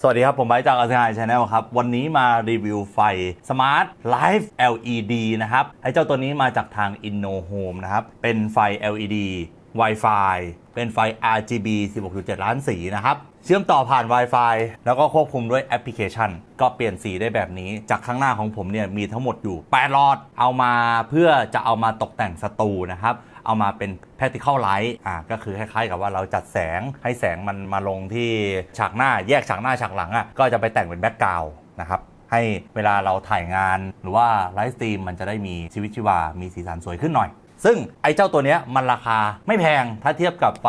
สวัสดีครับ ผมไบร์จากอาเซียนชาแนลครับ วันนี้มารีวิวไฟ Smart Life LED นะครับ ไอ้เจ้าตัวนี้มาจากทาง InnoHome นะครับ เป็นไฟ LED Wi-Fi เป็นไฟ RGB 16.7 ล้านสีนะครับ เชื่อมต่อผ่าน Wi-Fi แล้วก็ควบคุมด้วยแอปพลิเคชัน ก็เปลี่ยนสีได้แบบนี้ จากข้างหน้าของผมเนี่ยมีทั้งหมดอยู่ 8 หลอด เอามาเพื่อจะเอามาตกแต่งสตูนะครับ เอามาเป็น practical light อ่าก็คือคล้ายๆกับว่าเราจัดแสงให้แสงมันมาลงที่ฉากหน้าแยกฉากหน้าฉากหลังอะก็จะไปแต่งเป็นแบ็กกราวนะครับให้เวลาเราถ่ายงานหรือว่าไลฟ์สตรีมมันจะได้มีชีวิตชีวา มีสีสันสวยขึ้นหน่อย ซึ่งไอ้เจ้าตัวนี้มันราคาไม่แพงถ้าเทียบกับไฟ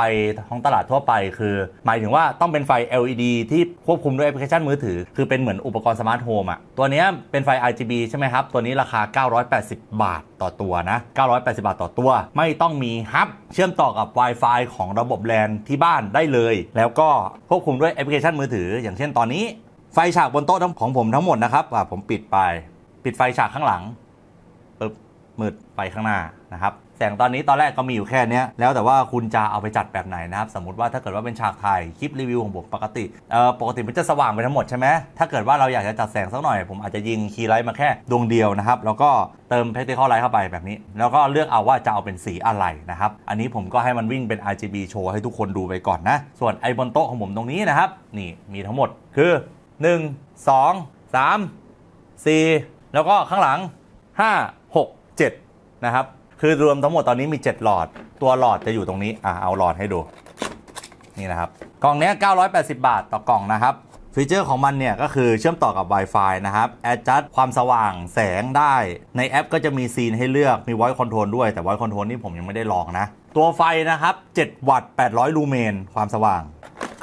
ท้องตลาดทั่วไป คือ หมายถึงว่าต้องเป็นไฟ LED ที่ควบคุมด้วยแอปพลิเคชันมือถือ คือเป็นเหมือนอุปกรณ์สมาร์ทโฮมอะตัวนี้เป็นไฟ RGB ใช่ไหมครับ ตัวนี้ราคา 980 บาทต่อตัวนะ 980 บาทต่อตัว ไม่ต้องมีฮับ เชื่อมต่อกับ Wi-Fi ของระบบแลนที่บ้านได้เลย แล้วก็ควบคุมด้วยแอปพลิเคชันมือถือ อย่างเช่นตอนนี้ ไฟฉากบนโต๊ะของผมทั้งหมดนะครับผมปิดไป ปิดไฟฉากข้างหลังปึ๊บมืดไปข้างหน้านะครับ แสงตอนนี้ตอนแรกก็มีอยู่แค่เนี้ยแล้วแต่ว่าคุณจะเอาไปจัดแบบไหนนะครับ สมมติว่าถ้าเกิดว่าเป็นฉากถ่ายคลิปรีวิวของผมปกติเอ่อปกติมันจะสว่างไปทั้งหมดใช่ไหมถ้าเกิดว่าเราอยากจะจัดแสงสักหน่อย ผมอาจจะยิงคีย์ไลท์มาแค่ดวงเดียวนะครับ แล้วก็เติม practical light เข้าไปแบบนี้ แล้วก็เลือกเอาว่าจะเอาเป็นสีอะไรนะครับ อันนี้ผมก็ให้มันวิ่งเป็น RGB โชว์ให้ทุกคนดูไปก่อนนะ ส่วนไอ้บนโต๊ะของผมตรงนี้นะครับ นี่มีทั้งหมดคือ 1 2 3 4 แล้วก็ข้างหลัง 5 6 7 นะครับ คือรวมทั้งหมดตอนนี้มี 7 หลอด ตัวหลอดจะอยู่ตรงนี้ อะ เอาหลอดให้ดู นี่นะครับ กล่องเนี้ย980 บาทต่อกล่องนะครับ ฟีเจอร์ของมันเนี่ยก็คือเชื่อมต่อกับ Wi-Fi นะครับแอดจัดความสว่างแสงได้ ในแอปก็จะมีซีนให้เลือก มี Voice Control ด้วย แต่ Voice Control นี่ผมยังไม่ได้ลองนะ ตัวไฟนะครับ 7 วัตต์ 800 ลูเมน ความสว่าง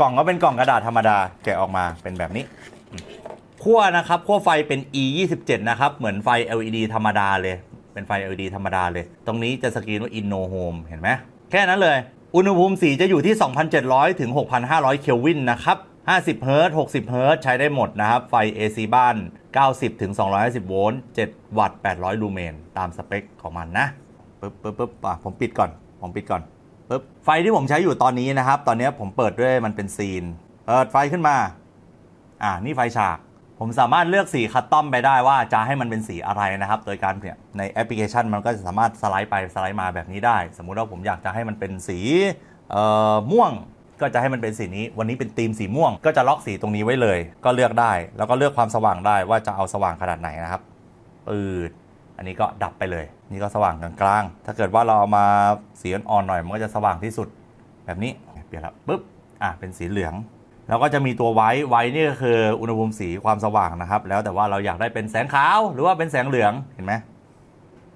กล่องก็เป็นกล่องกระดาษธรรมดา แกะออกมาเป็นแบบนี้ขั้วนะครับขั้วไฟเป็น e 2 7นะครับ เหมือนไฟ LED ธรรมดาเลย เป็นไฟ LED ธรรมดาเลย ตรงนี้จะสกรีนว่า Inno Home เห็นไหมแค่นั้นเลย อุณหภูมิสีจะอยู่ที่ 2,700 ถึง 6,500 เคลวินนะครับ 50 เฮิร์ตซ์60 เฮิร์ตซ์ใช้ได้หมดนะครับ ไฟ AC บ้าน 90 ถึง 250 โวลต์ 7 วัตต์ 800 ลูเมน ตามสเปคของมันนะปึ๊บปึ๊บปึ๊บอะผมปิดก่อน ผมปิดก่อนปึ๊บ ไฟที่ผมใช้อยู่ตอนนี้นะครับ ตอนนี้ผมเปิดด้วยมันเป็นซีน เปิดไฟขึ้นมา อ่า นี่ไฟฉาก ผมสามารถเลือกสีคัสตอมไปได้ว่าจะให้มันเป็นสีอะไรนะครับ โดยการเนี่ยในแอปพลิเคชันมันก็จะสามารถสไลด์ไปสไลด์มาแบบนี้ได้ สมมุติว่าผมอยากจะให้มันเป็นสีเอ่อม่วงก็จะให้มันเป็นสีนี้ วันนี้เป็นธีมสีม่วง ก็จะล็อกสีตรงนี้ไว้เลย ก็เลือกได้ แล้วก็เลือกความสว่างได้ว่าจะเอาสว่างขนาดไหนนะครับปืดอันนี้ก็ดับไปเลย นี่ก็สว่างกลางๆ ถ้าเกิดว่าเราเอามาสีอ่อนๆหน่อย มันก็จะสว่างที่สุด แบบนี้ เปลี่ยนแล้วปุ๊บ อะ เป็นสีเหลือง แล้วก็จะมีตัวไว้ไว้นี่ก็คืออุณหภูมิสีความสว่างนะครับ แล้วแต่ว่าเราอยากได้เป็นแสงขาว หรือว่าเป็นแสงเหลืองเห็นไหม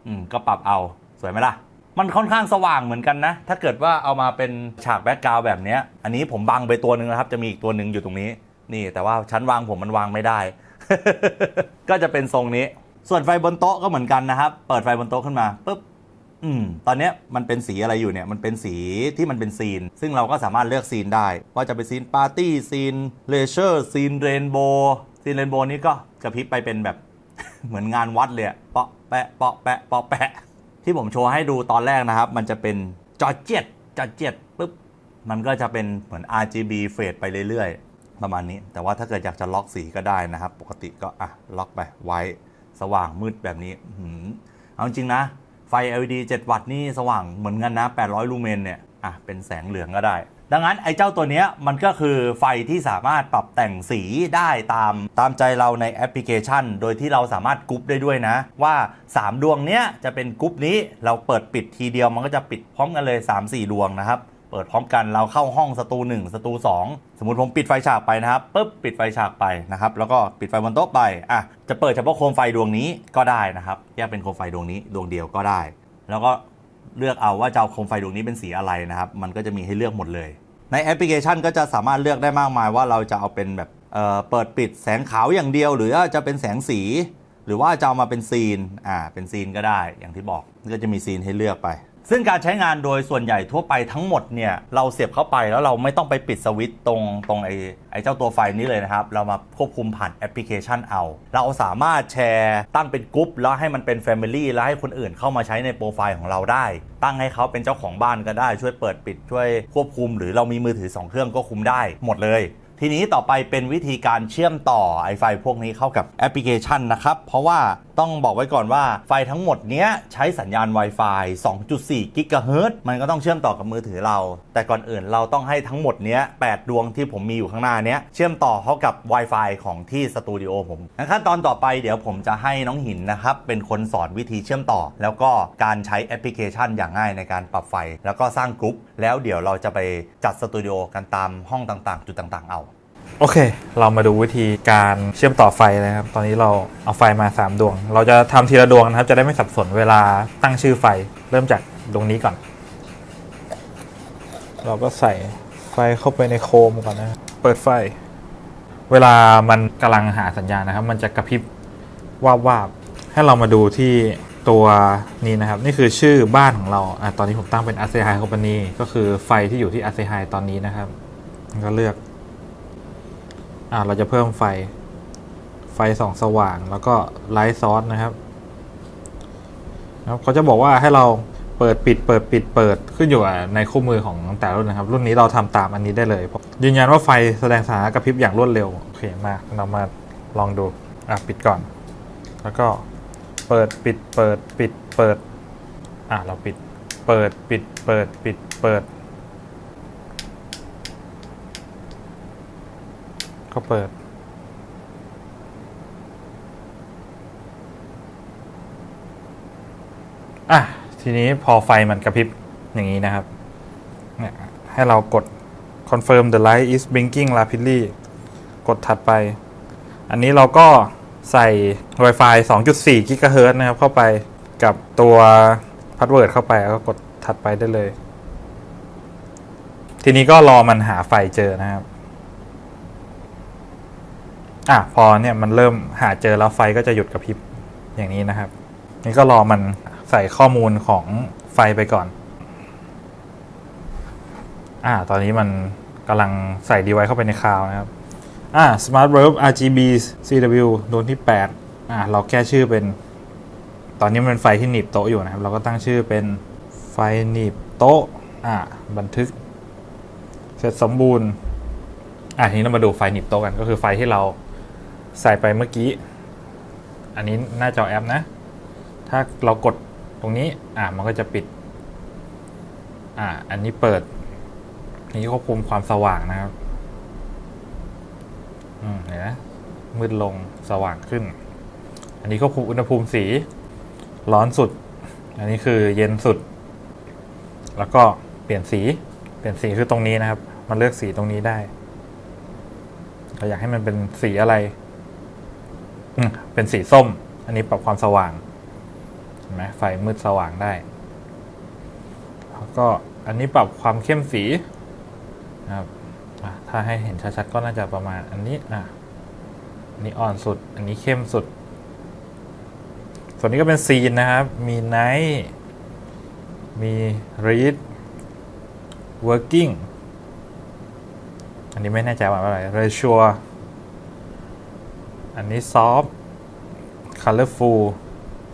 อืมก็ปรับเอาสวยไหมล่ะ มันค่อนข้างสว่างเหมือนกันนะ ถ้าเกิดว่าเอามาเป็นฉากแบ็กกราวแบบนี้อันนี้ผมบังไปตัวหนึ่งนะครับ จะมีอีกตัวหนึ่งอยู่ตรงนี้ นี่ แต่ว่าชั้นวางผมมันวางไม่ได้ ก็จะเป็นทรงนี้ ส่วนไฟบนโต๊ะก็เหมือนกันนะครับ เปิดไฟบนโต๊ะขึ้นมาปุ๊บ อืมตอนเนี้ยมันเป็นสีอะไรอยู่เนี่ยมันเป็นสีที่มันเป็นซีน ซึ่งเราก็สามารถเลือกซีนได้ ว่าจะเป็นซีนปาร์ตี้ซีนเลเชอร์ซีนเรนโบว์ซีนเรนโบว์นี้ก็กระพริบไปเป็นแบบ เหมือนงานวัดเลยอะเปาะแปะเปาะแปะเปาะแปะ ที่ผมโชว์ให้ดูตอนแรกนะครับ มันจะเป็นจอเจ็ดจอเจ็ดปุ๊บมันก็จะเป็นเหมือน RGB เฟดไปเรื่อยๆ ประมาณนี้ แต่ว่าถ้าเกิดอยากจะล็อกสีก็ได้นะครับ ปกติก็อะล็อกไปไว้สว่างมืดแบบนี้เอาจริงนะ ไฟ LED 7 วัตต์นี่สว่างเหมือนกันนะ 800 ลูเมนเนี่ยอะเป็นแสงเหลืองก็ได้ ดังนั้นไอ้เจ้าตัวเนี้ยมันก็คือไฟที่สามารถปรับแต่งสีได้ตามตามใจเราในแอปพลิเคชัน โดยที่เราสามารถกรุ๊ปได้ด้วยนะ ว่า 3 ดวงเนี้ยจะเป็นกรุ๊ปนี้เราเปิดปิดทีเดียวมันก็จะปิดพร้อมกันเลย 3-4 ดวงนะครับ เปิดพร้อมกันเราเข้าห้องสตู1สตู2สมมติผมปิดไฟฉากไปนะครับปุ๊บปิดไฟฉากไปนะครับ แล้วก็ปิดไฟบนโต๊ะไปอะจะเปิดเฉพาะโคมไฟดวงนี้ก็ได้นะครับแยกเป็นโคมไฟดวงนี้ดวงเดียวก็ได้ แล้วก็เลือกเอาว่าจะเอาโคมไฟดวงนี้เป็นสีอะไรนะครับ มันก็จะมีให้เลือกหมดเลย ในแอปพลิเคชันก็จะสามารถเลือกได้มากมายว่าเราจะเอาเป็นแบบเอ่อเปิดปิดแสงขาวอย่างเดียว หรือจะเป็นแสงสี หรือว่าจะเอามาเป็นซีนอ่าเป็นซีนก็ได้อย่างที่บอกก็จะมีซีนให้เลือกไป ซึ่งการใช้งานโดยส่วนใหญ่ทั่วไปทั้งหมดเนี่ยเราเสียบเข้าไปแล้วเราไม่ต้องไปปิดสวิตช์ตรงตรงไอ้ไอ้เจ้าตัวไฟนี้เลยนะครับ เรามาควบคุมผ่านแอปพลิเคชันเอา เราสามารถแชร์ตั้งเป็นกลุ่มแล้วให้มันเป็น Family แล้วให้คนอื่นเข้ามาใช้ในโปรไฟล์ของเราได้ ตั้งให้เขาเป็นเจ้าของบ้านก็ได้ช่วยเปิดปิดช่วยควบคุม หรือเรามีมือถือ 2 เครื่องก็คุมได้หมดเลย ทีนี้ต่อไปเป็นวิธีการเชื่อมต่อไอไฟพวกนี้เข้ากับแอปพลิเคชันนะครับ เพราะว่าต้องบอกไว้ก่อนว่าไฟทั้งหมดเนี้ยใช้สัญญาณ Wi-Fi 2.4 กิกะเฮิรตซ์มันก็ต้องเชื่อมต่อกับมือถือเรา แต่ก่อนอื่นเราต้องให้ทั้งหมดเนี้ย8ดวงที่ผมมีอยู่ข้างหน้าเนี้ยเชื่อมต่อเข้ากับ Wi-Fi ของที่สตูดิโอผมขั้นตอนต่อไปเดี๋ยวผมจะให้น้องหินนะครับ เป็นคนสอนวิธีเชื่อมต่อ แล้วก็การใช้แอปพลิเคชันอย่างง่ายในการปรับไฟ แล้วก็สร้างกรุ๊ป แล้วเดี๋ยวเราจะไปจัดสตูดิโอกันตามห้องต่างๆ จุดต่างๆ เอา โอเค เรามาดูวิธีการเชื่อมต่อไฟนะครับ ตอนนี้เราเอาไฟมา 3 ดวง เราจะทำทีละดวงนะครับ จะได้ไม่สับสนเวลาตั้งชื่อไฟ เริ่มจากดวงนี้ก่อน เราก็ใส่ไฟเข้าไปในโคมก่อนนะเปิดไฟ เวลามันกำลังหาสัญญาณนะครับ มันจะกระพริบวาบวาบๆให้เรามาดูที่ ตัวนี้นะครับนี่คือชื่อบ้านของเราอะตอนนี้ผมตั้งเป็น a s e h i Company ก็คือไฟที่อยู่ที่ a s e h i ตอนนี้นะครับก็เลือกอ่าเราจะเพิ่มไฟไฟสองสว่าง แล้วก็ไลท์ซอสนะครับนะครับเขาจะบอกว่าให้เราเปิดปิดเปิดปิดเปิดขึ้นอยู่ในคู่มือของแต่รุ่นนะครับ รุ่นนี้เราทำตามอันนี้ได้เลยยืนยันว่าไฟแสดงสถานะกระพริบอย่างรวดเร็วโอเคมากเรามาลองดูอะปิดก่อน แล้วก็ เปิดปิดเปิดปิดเปิด อะเราปิด เปิดปิดเปิดปิดเปิด ก็เปิด อะทีนี้พอไฟมันกระพริบอย่างนี้นะครับ เนี่ยให้เรากด confirm the light is blinking rapidly กดถัดไป อันนี้เราก็ ใส่ Wi-Fi 2.4 GHz นะครับ เข้าไปกับตัวพาสเวิร์ดเข้าไปแล้วก็กดถัดไปได้เลย ทีนี้ก็รอมันหาไฟเจอนะครับ อะพอเนี่ยมันเริ่มหาเจอแล้วไฟก็จะหยุดกระพริบอย่างนี้นะครับ นี่ก็รอมันใส่ข้อมูลของไฟไปก่อน อ่า ตอนนี้มันกำลังใส่ดีไวเข้าไปในคลาวนะครับ อ่า Smart Verb RGB CW โดวงที่ 8 อ่า เราแก้ชื่อเป็น ตอนนี้มันเป็นไฟที่หนีบโต๊ะอยู่นะครับ เราก็ตั้งชื่อเป็นไฟหนีบโต๊ะ อ่า บันทึก เสร็จสมบูรณ์ อะทีนี้เรามาดูไฟหนีบโต๊ะกัน ก็คือไฟที่เราใส่ไปเมื่อกี้ อันนี้หน้าจอแอปนะ ถ้าเรากดตรงนี้ อะมันก็จะปิด อะอันนี้เปิด นี่ควบคุมความสว่างนะครับ เห็นไหมมืดลงสว่างขึ้น อันนี้ควบคุมอุณหภูมิสี ร้อนสุด อันนี้คือเย็นสุด แล้วก็เปลี่ยนสี เปลี่ยนสีคือตรงนี้นะครับ มันเลือกสีตรงนี้ได้เราอยากให้มันเป็นสีอะไร เป็นสีส้ม อันนี้ปรับความสว่าง เห็นไหมไฟมืดสว่างได้ แล้วก็อันนี้ปรับความเข้มสีนะครับ ถ้าให้เห็นชัดๆก็น่าจะประมาณอันนี้อะอันนี้อ่อนสุด อันนี้เข้มสุด ส่วนนี้ก็เป็นซีนนะครับ มีไนท์มีรีด working อันนี้ไม่แน่ใจว่าอะไร ratio อันนี้ soft colorful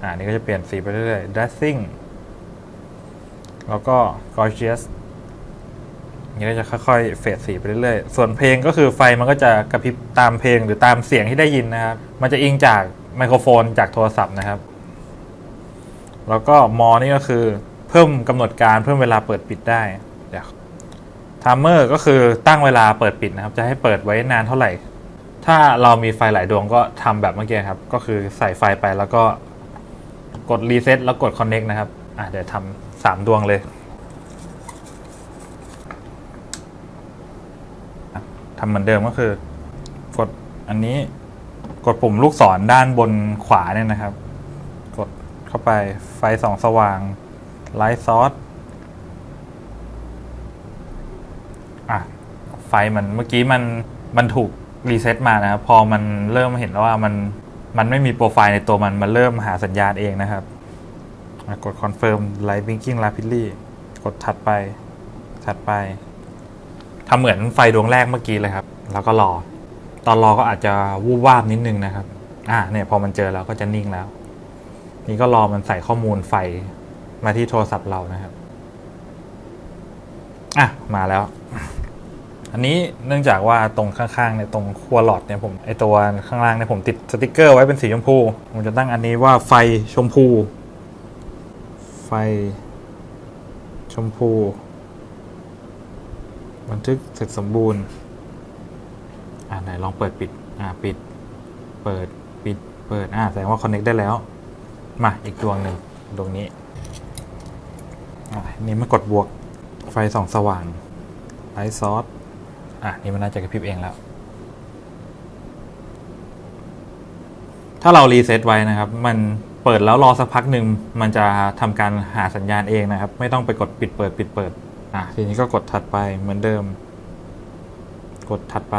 อ่านี่ก็จะเปลี่ยนสีไปเรื่อยๆ dressing แล้วก็ gorgeous นี่ก็จะค่อยๆเฟดสีไปเรื่อยๆ ส่วนเพลงก็คือไฟมันก็จะกระพริบตามเพลงหรือตามเสียงที่ได้ยินนะครับ มันจะอิงจากไมโครโฟนจากโทรศัพท์นะครับ แล้วก็มอนี่ก็คือเพิ่มกำหนดการเพิ่มเวลาเปิดปิดได้เดี๋ยวทามเมอร์ก็คือตั้งเวลาเปิดปิดนะครับ จะให้เปิดไว้นานเท่าไหร่ ถ้าเรามีไฟหลายดวงก็ทำแบบเมื่อกี้ครับ ก็คือใส่ไฟไปแล้วก็กดรีเซ็ตแล้วกดคอนเน็กนะครับ อะเดี๋ยวทำสามดวงเลยอะทำเหมือนเดิมก็คือกดอันนี้กดปุ่มลูกศรด้านบนขวาเนี่ยนะครับ กดเข้าไปไฟสองสว่างไลท์ซอสอะไฟมันเมื่อกี้มันมันถูกรีเซ็ตมานะครับ พอมันเริ่มเห็นแล้วว่ามันมันไม่มีโปรไฟล์ในตัวมัน มันเริ่มหาสัญญาณเองนะครับ กด confirm light blinking rapidly กดถัดไปถัดไป ทำเหมือนไฟดวงแรกเมื่อกี้เลยครับ แล้วก็รอ ตอนรอก็อาจจะวูบวาบนิดนึงนะครับ อ่าเนี่ยพอมันเจอแล้วก็จะนิ่งแล้ว นี่ก็รอมันใส่ข้อมูลไฟมาที่โทรศัพท์เรานะครับ อะมาแล้ว อันนี้เนื่องจากว่าตรงข้างๆเนี่ยตรงขั้วหลอดเนี่ยผมไอตัวข้างล่างเนี่ยผมติดสติกเกอร์ไว้เป็นสีชมพู ผมจะตั้งอันนี้ว่าไฟชมพู ไฟชมพู บันทึกเสร็จสมบูรณ์ อ่าไหนลองเปิดปิด อ่าปิด เปิดปิด เปิด อ่าแสดงว่าคอนเน็กได้แล้ว มาอีกดวงหนึ่งดวงนี้ อ่านี่มากดบวก ไฟส่องสว่างไลท์ซอสอะนี่มันน่าจะกระพริบเองแล้ว ถ้าเรารีเซ็ตไว้นะครับ มันเปิดแล้วรอสักพักหนึ่งมันจะทำการหาสัญญาณเองนะครับ ไม่ต้องไปกดปิดเปิดปิดเปิด อะทีนี้ก็กดถัดไปเหมือนเดิม กดถัดไป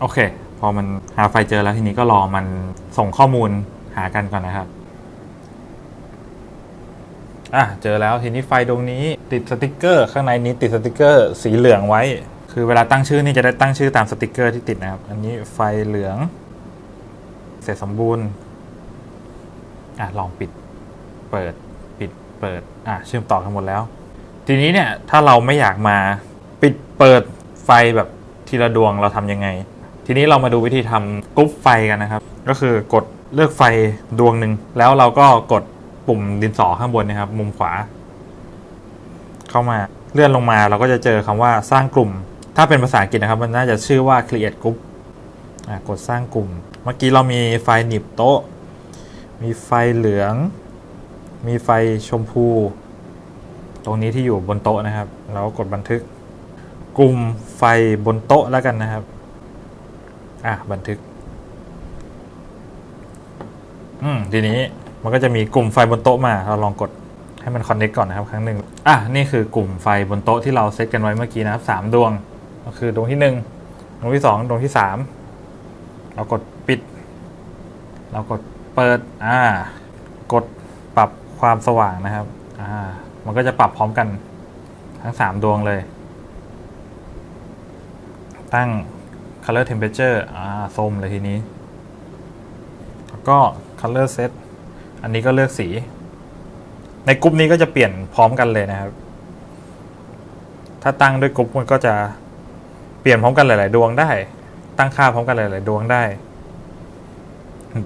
โอเค พอมันหาไฟเจอแล้วทีนี้ก็รอมันส่งข้อมูลหากันก่อนนะครับอะเจอแล้วทีนี้ไฟดวงนี้ติดสติกเกอร์ ข้างในนี้ติดสติกเกอร์สีเหลืองไว้ คือเวลาตั้งชื่อนี่จะได้ตั้งชื่อตามสติกเกอร์ที่ติดนะครับ อันนี้ไฟเหลือง เสร็จสมบูรณ์อะลองปิดเปิดปิด เปิดอะเชื่อมต่อกันหมดแล้ว ทีนี้เนี่ยถ้าเราไม่อยากมาปิดเปิดไฟแบบทีละดวงเราทำยังไง ทีนี้เรามาดูวิธีทำกรุ๊ปไฟกันนะครับ ก็คือกดเลือกไฟดวงหนึ่งแล้วเราก็กดปุ่มดินสอข้างบนนะครับ มุมขวา เข้ามาเลื่อนลงมาเราก็จะเจอคำว่าสร้างกลุ่ม ถ้าเป็นภาษาอังกฤษนะครับ มันน่าจะชื่อว่า create group อะกดสร้างกลุ่ม เมื่อกี้เรามีไฟหนีบโต๊ะ มีไฟเหลือง มีไฟชมพู ตรงนี้ที่อยู่บนโต๊ะนะครับ เราก็กดบันทึก กลุ่มไฟบนโต๊ะแล้วกันนะครับ อะบันทึก อืมทีนี้มันก็จะมีกลุ่มไฟบนโต๊ะมา เราลองกดให้มันคอนเน c t ก่อนนะครับ ครั้งหนึ่งอะนี่คือกลุ่มไฟบนโต๊ะที่เราเซตกันไว้เมื่อกี้นะครับสามดวง ก็คือดวงที่หนึ่งดวงที่สองดวงที่สามเรากดปิด เรากดเปิด อ่า กดปรับ ความสว่างนะครับอ่ามันก็จะปรับพร้อมกันทั้งสามดวงเลย ตั้ง color temperature อ่าส้มเลยทีนี้ แล้วก็ color set อันนี้ก็เลือกสี ในกลุ่มนี้ก็จะเปลี่ยนพร้อมกันเลยนะครับ ถ้าตั้งด้วยกลุ่มมันก็จะเปลี่ยนพร้อมกันหลาย ๆ ดวงได้ ตั้งค่าพร้อมกันหลาย ๆ ดวงได้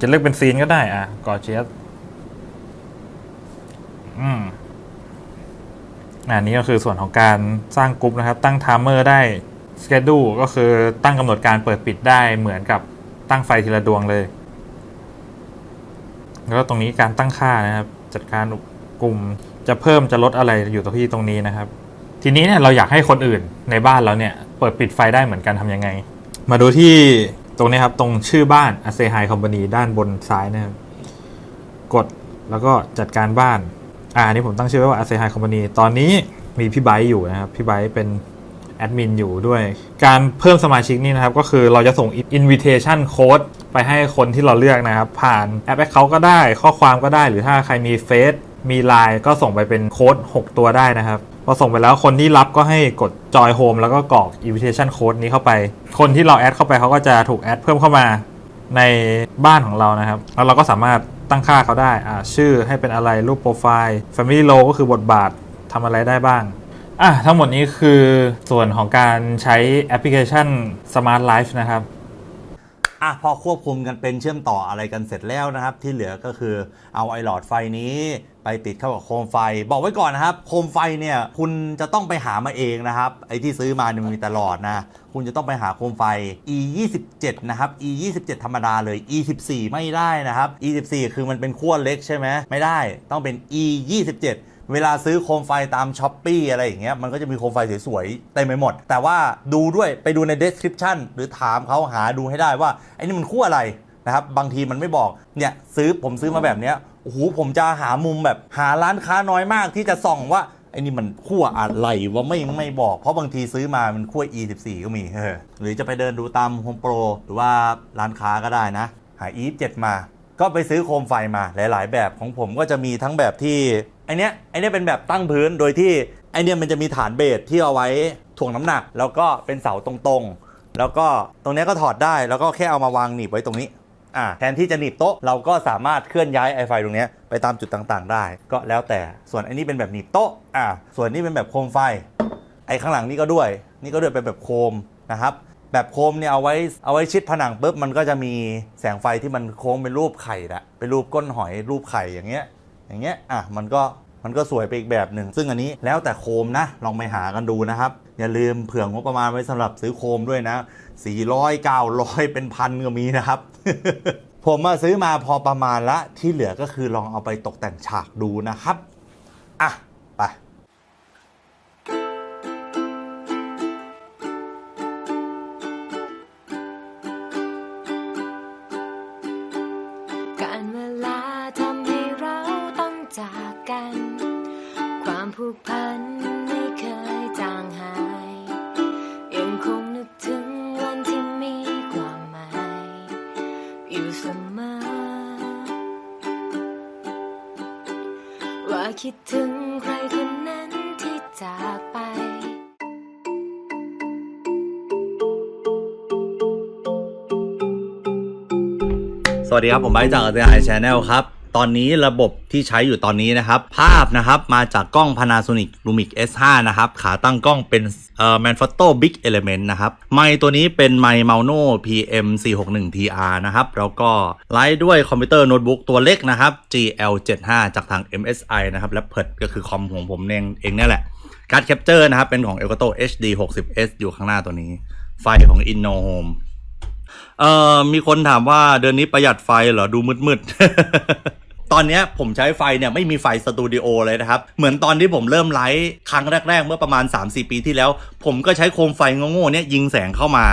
จะเลือกเป็นซีนก็ได้อะกอเชียส อืมอันนี้ก็คือส่วนของการสร้างกลุ่มนะครับ ตั้งไทม์เมอร์ได้ schedule ก็คือตั้งกำหนดการเปิดปิดได้เหมือนกับตั้งไฟทีละดวงเลย แล้วก็ตรงนี้การตั้งค่านะครับ จัดการกลุ่มจะเพิ่มจะลดอะไรอยู่ตรงที่ตรงนี้นะครับ ทีนี้เนี่ยเราอยากให้คนอื่นในบ้านเราเนี่ย เปิดปิดไฟได้เหมือนกันทำยังไง มาดูที่ตรงนี้ครับ ตรงชื่อบ้าน a s e h i Company ด้านบนซ้ายนะครับ กดแล้วก็จัดการบ้าน อ่าอันนี้ผมตั้งชื่อไว้ว่า a s e h i Company ตอนนี้มีพี่ไบร์อยู่นะครับ พี่ไบร์เป็นแอดมินอยู่ด้วย การเพิ่มสมาชิกนี่นะครับ ก็คือเราจะส่ง invitation code ไปให้คนที่เราเลือกนะครับ ผ่านแอปแอคเคาท์ก็ได้ข้อความก็ได้ หรือถ้าใครมีเฟซมีไลน์ก็ส่งไปเป็นโค้ด6 ตัวได้นะครับพอส่งไปแล้วคนที่รับก็ให้กด join home แล้วก็กรอก invitation code นี้เข้าไป คนที่เราแอดเข้าไปเขาก็จะถูกแอดเพิ่มเข้ามาในบ้านของเรานะครับ แล้วเราก็สามารถ ตั้งค่าเขาได้อ่าชื่อให้เป็นอะไรรูปโปรไฟล์ family Row ก็คือบทบาททำอะไรได้บ้างอะทั้งหมดนี้คือส่วนของการใช้แอปพลิเคชัน Smart Life นะครับ อะพอควบคุมกันเป็นเชื่อมต่ออะไรกันเสร็จแล้วนะครับ ที่เหลือก็คือเอาไอหลอดไฟนี้ไปติดเข้ากับโคมไฟ บอกไว้ก่อนนะครับ โคมไฟเนี่ยคุณจะต้องไปหามาเองนะครับ ไอที่ซื้อมาเนี่ยมันมีตลอดนะ คุณจะต้องไปหาโคมไฟ e 2 7นะครับ e 2 7ธรรมดาเลย e 1 4ไม่ได้นะครับ e 1 4คือมันเป็นขั้วเล็กใช่ไหมไม่ได้ต้องเป็น e 2 7 เวลาซื้อโคมไฟตามช้อปปีอะไรอย่างเงี้ยมันก็จะมีโคมไฟสวยๆเต็มไปหมด แต่ว่าดูด้วยไปดูใน description หรือถามเขาหาดูให้ได้ว่าไอ้นี่มันคู่อะไรนะครับบางทีมันไม่บอกเนี่ยซื้อผมซื้อมาแบบเนี้ยโอ้โหผมจะหามุมแบบหาร้านค้าน้อยมากที่จะส่องว่าไอ้นี่มันขั้วอะไรว่าไม่ไม่บอก เพราะบางทีซื้อมามันขั้ว e 1 4ก็มีเออหรือจะไปเดินดูตาม Home Pro หรือว่าร้านค้าก็ได้นะ หา e 7มา ก็ไปซื้อโคมไฟมาหลาย ๆ แบบของผมก็จะมีทั้งแบบที่ ไอเนี้ยไอเนี้ยเป็นแบบตั้งพื้นโดยที่ไอเนี้ยมันจะมีฐานเบสที่เอาไว้ถ่วงน้ำหนัก แล้วก็เป็นเสาตรงๆ แล้วก็ตรงเนี้ยก็ถอดได้แล้วก็แค่เอามาวางหนีบไว้ตรงนี้อ่าแทนที่จะหนีบโต๊ะเราก็สามารถเคลื่อนย้ายไอไฟตรงเนี้ยไปตามจุดต่างๆ ได้ ก็แล้วแต่ส่วนอันนี้เป็นแบบหนีบโต๊ะอ่าส่วนนี้เป็นแบบโคมไฟ ไอข้างหลังนี่ก็ด้วย นี่ก็ด้วยเป็นแบบโคมนะครับแบบโคมเนี่ยเอาไว้เอาไว้ชิดผนังปุ๊บมันก็จะมีแสงไฟที่มันโค้งเป็นรูปไข่ละเป็นรูปก้นหอยรูปไข่อย่างเงี้ย อย่างเงี้ยอะมันก็มันก็สวยไปอีกแบบหนึ่ง ซึ่งอันนี้แล้วแต่โคมนะ ลองไปหากันดูนะครับ อย่าลืมเผื่องบประมาณไว้สำหรับซื้อโคมด้วยนะ 400 900 เป็นพันก็มีนะครับ ผมมาซื้อมาพอประมาณละที่เหลือก็คือลองเอาไปตกแต่งฉากดูนะครับ อะ คิดถึงใครคนนั้นที่จากไป สวัสดีครับ ผมไบร์ทจากอาเซียนไอชแนลครับ ตอนนี้ระบบที่ใช้อยู่ตอนนี้นะครับ ภาพนะครับมาจากกล้อง Panasonic Lumix S5 นะครับ ขาตั้งกล้องเป็นเอ่อ Manfrotto Big Element นะครับ ไมค์ตัวนี้เป็นไมค์ Mauno PM 461 TR นะครับ แล้วก็ไลฟ์ด้วยคอมพิวเตอร์โน้ตบุ๊กตัวเล็กนะครับ GL75 จากทาง MSI นะครับและเพิดก็คือคอมของผมเองเองเนี่ยแหละการ์ดแคปเจอร์นะครับ เป็นของ Elgato HD 60S อยู่ข้างหน้าตัวนี้ ไฟของ InnoHome เอ่อมีคนถามว่าเดือนนี้ประหยัดไฟเหรอ ดูมืดๆ ตอนนี้ผมใช้ไฟเนี่ยไม่มีไฟสตูดิโอเลยนะครับ เหมือนตอนที่ผมเริ่มไลฟ์ครั้งแรก ๆ เมื่อประมาณ 3-4 ปีที่แล้ว ผมก็ใช้โคมไฟโง่ๆเนี่ยยิงแสงเข้ามา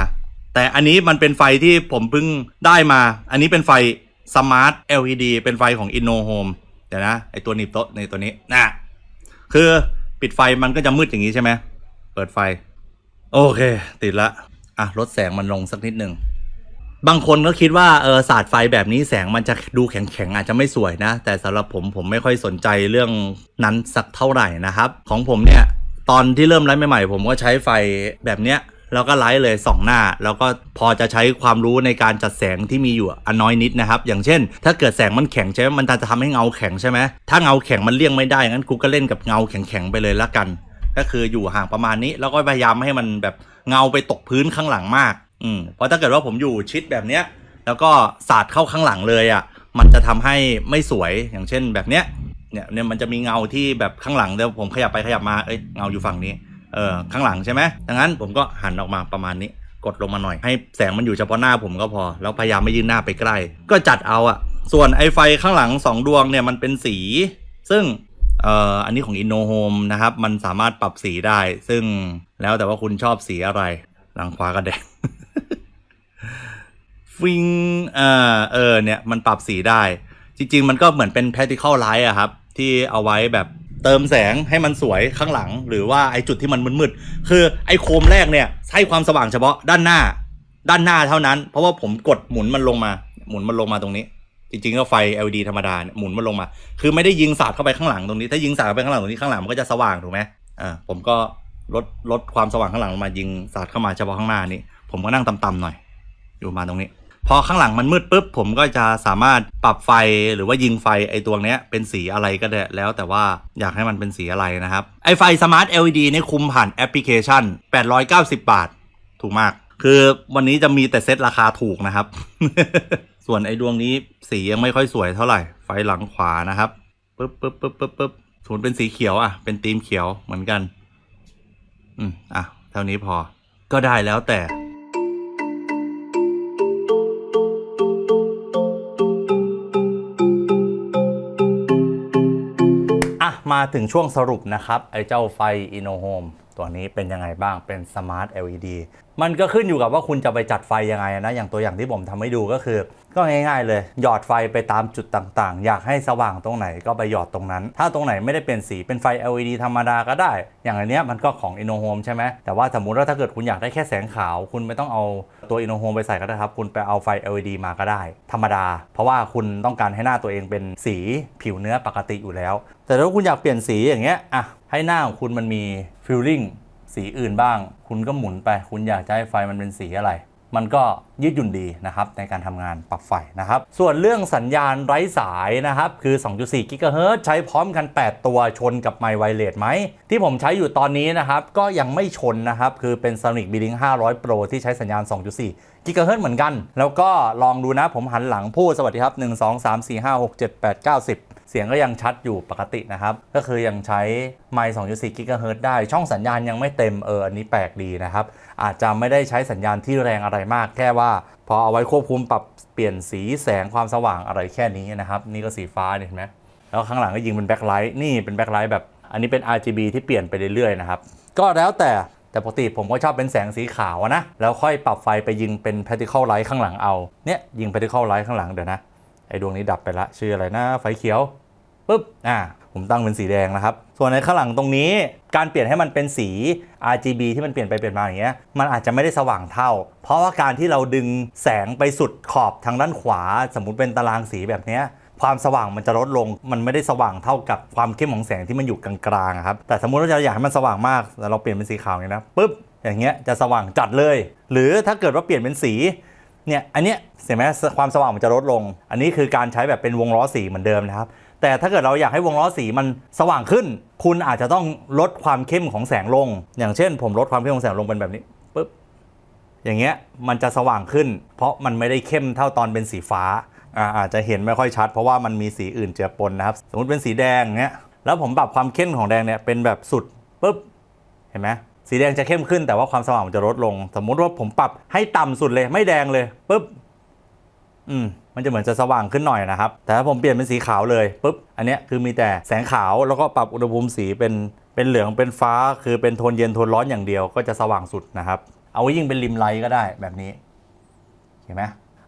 แต่อันนี้มันเป็นไฟที่ผมเพิ่งได้มา อันนี้เป็นไฟสมาร์ท LED เป็นไฟของ InnoHome เดี๋ยวนะไอตัวหนีบโต๊ะในตัวนี้นะคือปิดไฟมันก็จะมืดอย่างนี้ใช่ไหมเปิดไฟ โอเค ติดละอะลดแสงมันลงสักนิดหนึ่ง บางคนก็คิดว่าเออศาสตร์ไฟแบบนี้แสงมันจะดูแข็งๆอาจจะไม่สวยนะ แต่สำหรับผมผมไม่ค่อยสนใจเรื่องนั้นสักเท่าไหร่นะครับ ของผมเนี่ยตอนที่เริ่มไลฟ์ใหม่ๆ ผมก็ใช้ไฟแบบเนี้ยแล้วก็ไลฟ์เลยสองหน้า แล้วก็พอจะใช้ความรู้ในการจัดแสงที่มีอยู่อันน้อยนิดนะครับ อย่างเช่น ถ้าเกิดแสงมันแข็งใช่ไหมมันจะทำให้เงาแข็งใช่ไหมถ้าเงาแข็งมันเลี่ยงไม่ได้งั้นกูก็เล่นกับเงาแข็งๆไปเลยละกัน ก็คืออยู่ห่างประมาณนี้ แล้วก็พยายามให้มันแบบเงาไปตกพื้นข้างหลังมาก อืมเพราะถ้าเกิดว่าผมอยู่ชิดแบบเนี้ย แล้วก็สาดเข้าข้างหลังเลยอะ่ะ มันจะทำให้ไม่สวยอย่างเช่นแบบเนี้ยเนี่ยเนี่ยมันจะมีเงาที่แบบข้างหลังเดี๋ยวผมขยับไปขยับมาเอ้ยเงาอยู่ฝั่งนี้เออข้างหลังใช่ไหมดังนั้นผมก็หันออกมาประมาณนี้กดลงมาหน่อย ให้แสงมันอยู่เฉพาะหน้าผมก็พอ แล้วพยายามไม่ยืนหน้าไปใกล้ ก็จัดเอาอะ่ะส่วนไอไฟข้างหลังสองดวงเนี่ยมันเป็นสี ซึ่งเอ่ออันนี้ของ InnoHome นะครับ มันสามารถปรับสีได้ ซึ่งแล้วแต่ว่าคุณชอบสีอะไรหลังขวาก็แดง ฟิงอ่าเออเนี่ยมันปรับสีได้ จริง ๆ มันก็เหมือนเป็น practical light อะครับ ที่เอาไว้แบบเติมแสงให้มันสวยข้างหลัง หรือว่าไอจุดที่มันมืดๆคือไอโคมแรกเนี่ยให้ความสว่างเฉพาะด้านหน้า ด้านหน้าเท่านั้น เพราะว่าผมกดหมุนมันลงมา หมุนมันลงมาตรงนี้ จริงๆก็ไฟ LED ธรรมดาเนี่ยหมุนมันลงมา คือไม่ได้ยิงสาดเข้าไปข้างหลังตรงนี้ ถ้ายิงสาดเข้าไปข้างหลังตรงนี้ข้างหลังมันก็จะสว่างถูกไหมอ่าผมก็ลดลดความสว่างข้างหลังลงมายิงสาดเข้ามาเฉพาะข้างหน้านี่ผมก็นั่งต่ำๆหน่อย อยู่มาตรงนี้ พอข้างหลังมันมืดปุ๊บผมก็จะสามารถปรับไฟหรือว่ายิงไฟไอตัวเนี้ยเป็นสีอะไรก็ได้แล้วแต่ว่าอยากให้มันเป็นสีอะไรนะครับ ไอไฟสมาร์ท LED นี่คุมผ่านแอปพลิเคชัน 890 บาท ถูกมาก คือวันนี้จะมีแต่เซตราคาถูกนะครับ ส่วนไอดวงนี้สียังไม่ค่อยสวยเท่าไหร่ ไฟหลังขวานะครับปึ๊บปึ๊บปึ๊บปึ๊บปึ๊บสมมติเป็นสีเขียวอะ เป็นธีมเขียวเหมือนกัน อืมอะเท่านี้พอ ก็ได้แล้วแต่ มาถึงช่วงสรุปนะครับไอ้เจ้าไฟอินโนโฮม ตัวนี้เป็นยังไงบ้างเป็น Smart LED มันก็ขึ้นอยู่กับว่าคุณจะไปจัดไฟยังไงนะ อย่างตัวอย่างที่ผมทำให้ดูก็คือ ก็ง่ายๆเลย หยอดไฟไปตามจุดต่างๆ อยากให้สว่างตรงไหนก็ไปหยอดตรงนั้น ถ้าตรงไหนไม่ได้เป็นสีเป็นไฟ LED ธรรมดาก็ได้ อย่างอันเนี้ยมันก็ของ InnoHome ใช่ไหมแต่ว่าสมมุติว่าถ้าเกิดคุณอยากได้แค่แสงขาว คุณไม่ต้องเอาตัว InnoHome ไปใส่ก็ได้ครับ คุณไปเอาไฟ LED มาก็ได้ ธรรมดา เพราะว่าคุณต้องการให้หน้าตัวเองเป็นสีผิวเนื้อปกติอยู่แล้ว แต่ถ้าคุณอยากเปลี่ยนสีอย่างเงี้ยอะ ให้หน้าของคุณมันมีฟิลลิ่งสีอื่นบ้าง คุณก็หมุนไป คุณอยากจะให้ไฟมันเป็นสีอะไร มันก็ยืดหยุ่นดีนะครับในการทำงานปรับไฟนะครับ ส่วนเรื่องสัญญาณไร้สายนะครับ คือ 2.4 กิกะเฮิรตซ์ใช้พร้อมกัน 8 ตัวชนกับไมค์ไวเลสไหม ที่ผมใช้อยู่ตอนนี้นะครับ ก็ยังไม่ชนนะครับ คือเป็น Sonic B-Link 500 Pro ที่ใช้สัญญาณ 2.4 กิกะเฮิรตซ์เหมือนกัน แล้วก็ลองดูนะผมหันหลังพูดสวัสดีครับ 1 2 3 4 5 6 7 8 9 10 เสียงก็ยังชัดอยู่ปกตินะครับ ก็คือยังใช้ไมค์2.4กิกะเฮิรตซ์ได้ ช่องสัญญาณยังไม่เต็มเอออันนี้แปลกดีนะครับ อาจจะไม่ได้ใช้สัญญาณที่แรงอะไรมาก แค่ว่า พอเอาไว้ควบคุมปรับเปลี่ยนสีแสงความสว่างอะไรแค่นี้นะครับ นี่ก็สีฟ้าเนี่ยเห็นไหมแล้วข้างหลังก็ยิงเป็นแบ็คไลท์นี่เป็นแบ็คไลท์แบบอันนี้เป็น RGB ที่เปลี่ยนไปเรื่อยๆนะครับก็แล้วแต่แต่ปกติผมก็ชอบเป็นแสงสีขาวนะ แล้วค่อยปรับไฟไปยิงเป็น particle light ข้างหลังเอา เนี่ยยิง particle light ข้างหลังเดี๋ยวนะ ไอ้ดวงนี้ดับไปละชื่ออะไรนะไฟเขียวปุ๊บอ่าผมตั้งเป็นสีแดงนะครับ ส่วนในข้างหลังตรงนี้การเปลี่ยนให้มันเป็นสี RGB ที่มันเปลี่ยนไปเปลี่ยนมาอย่างเงี้ยมันอาจจะไม่ได้สว่างเท่า เพราะว่าการที่เราดึงแสงไปสุดขอบทางด้านขวา สมมุติเป็นตารางสีแบบเนี้ยความสว่างมันจะลดลง มันไม่ได้สว่างเท่ากับความเข้มของแสงที่มันอยู่กลางๆครับ แต่สมมุติว่าเราอยากให้มันสว่างมากแล้วเราเปลี่ยนเป็นสีขาวอย่างนี้นะปุ๊บ อย่างเงี้ยจะสว่างจัดเลย หรือถ้าเกิดว่าเปลี่ยนเป็นสี เนี่ยอันเนี้ยเห็นไหมความสว่างมันจะลดลง อันนี้คือการใช้แบบเป็นวงล้อสีเหมือนเดิมนะครับ แต่ถ้าเกิดเราอยากให้วงล้อสีมันสว่างขึ้น คุณอาจจะต้องลดความเข้มของแสงลง อย่างเช่น ผมลดความเข้มของแสงลงเป็นแบบนี้ปุ๊บอย่างเงี้ยมันจะสว่างขึ้น เพราะมันไม่ได้เข้มเท่าตอนเป็นสีฟ้าอาอาจจะเห็นไม่ค่อยชัด เพราะว่ามันมีสีอื่นเจือปนนะครับ สมมติเป็นสีแดงเนี้ยแล้วผมปรับความเข้มของแดงเนี่ยเป็นแบบสุดปุ๊บเห็นไหม สีแดงจะเข้มขึ้นแต่ว่าความสว่างมันจะลดลง สมมุติว่าผมปรับให้ต่ำสุดเลย ไม่แดงเลยปุ๊บอืมมันจะเหมือนจะสว่างขึ้นหน่อยนะครับ แต่ถ้าผมเปลี่ยนเป็นสีขาวเลยปุ๊บอันนี้คือมีแต่แสงขาวแล้วก็ปรับอุณหภูมิสีเป็นเป็นเหลืองเป็นฟ้า คือเป็นโทนเย็นโทนร้อนอย่างเดียวก็จะสว่างสุดนะครับ เอาไว้ยิ่งเป็นริมไลท์ก็ได้แบบนี้เห็นไหม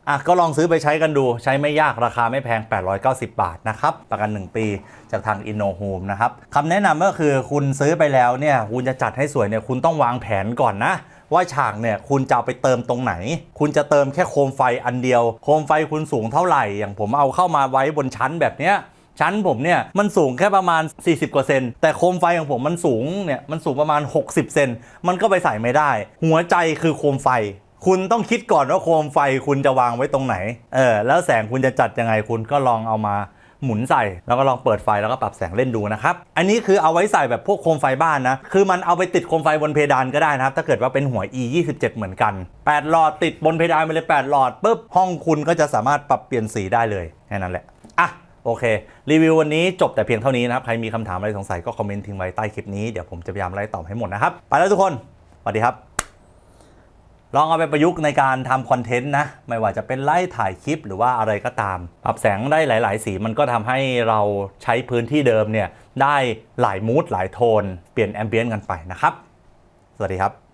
อะก็ลองซื้อไปใช้กันดู ใช้ไม่ยากราคาไม่แพง 890 บาทนะครับ ประกัน 1 ปีจากทาง InnoHome นะครับคำแนะนำก็คือคุณซื้อไปแล้วเนี่ยคุณจะจัดให้สวยเนี่ยคุณต้องวางแผนก่อนนะว่าฉากเนี่ยคุณจะไปเติมตรงไหน คุณจะเติมแค่โคมไฟอันเดียว โคมไฟคุณสูงเท่าไหร่ อย่างผมเอาเข้ามาไว้บนชั้นแบบเนี้ยชั้นผมเนี่ยมันสูงแค่ประมาณ 40 กว่าเซนแต่โคมไฟของผมมันสูงเนี่ยมันสูงประมาณ 60 เซนมันก็ไปใส่ไม่ได้ หัวใจคือโคมไฟ คุณต้องคิดก่อนว่าโคมไฟคุณจะวางไว้ตรงไหน เออ แล้วแสงคุณจะจัดยังไงคุณก็ลองเอามาหมุนใส่ แล้วก็ลองเปิดไฟแล้วก็ปรับแสงเล่นดูนะครับ อันนี้คือเอาไว้ใส่แบบพวกโคมไฟบ้านนะ คือมันเอาไปติดโคมไฟบนเพดานก็ได้นะครับ ถ้าเกิดว่าเป็นหัว e 2 7เหมือนกัน 8 หลอดติดบนเพดานไปเลย 8 หลอดปุ๊บห้องคุณก็จะสามารถปรับเปลี่ยนสีได้เลยแค่นั้นแหละ อะโอเค รีวิววันนี้จบแต่เพียงเท่านี้นะครับ ใครมีคำถามอะไรสงสัยก็คอมเมนต์ทิ้งไว้ใต้คลิปนี้ เดี๋ยวผมจะพยายามไล่ตอบให้หมดนะครับ ไปแล้วทุกคน สวัสดีครับ ลองเอาไปประยุกต์ในการทำคอนเทนต์นะ ไม่ว่าจะเป็นไลฟ์ถ่ายคลิปหรือว่าอะไรก็ตาม ปรับแสงได้หลาย ๆ สีมันก็ทำให้เราใช้พื้นที่เดิมเนี่ยได้หลายมูดหลายโทน เปลี่ยนแอมเบียนต์กันไปนะครับ สวัสดีครับ